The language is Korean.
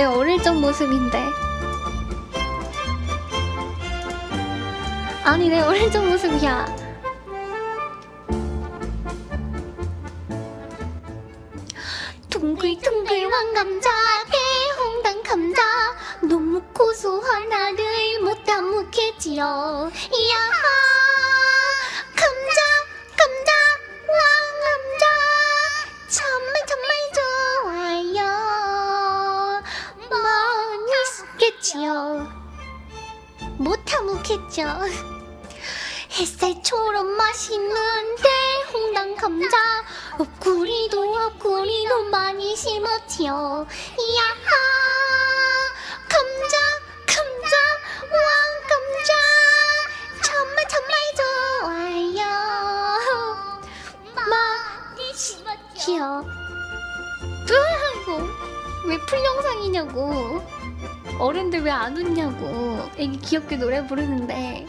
내 어릴 적 모습인데. 아니 내 어릴 적 모습이야. 둥글둥글 왕감자 개홍당 감자. 너무 고소한 나를 못 담겠지요 야하 감자 감자 왕감자. 정말 정말 좋아요. 많이 쓰겠지요. 못 참겠죠. 햇살처럼 맛있는데 홍당 감자 옆구리도 옆구리도 많이 심었지요. 야하! 감자 감자 왕감자. 정말 정말 좋아요. 많이. 귀여워. 이거 왜 풀영상이냐고. 어른들 왜 안 웃냐고. 애기 귀엽게 노래 부르는데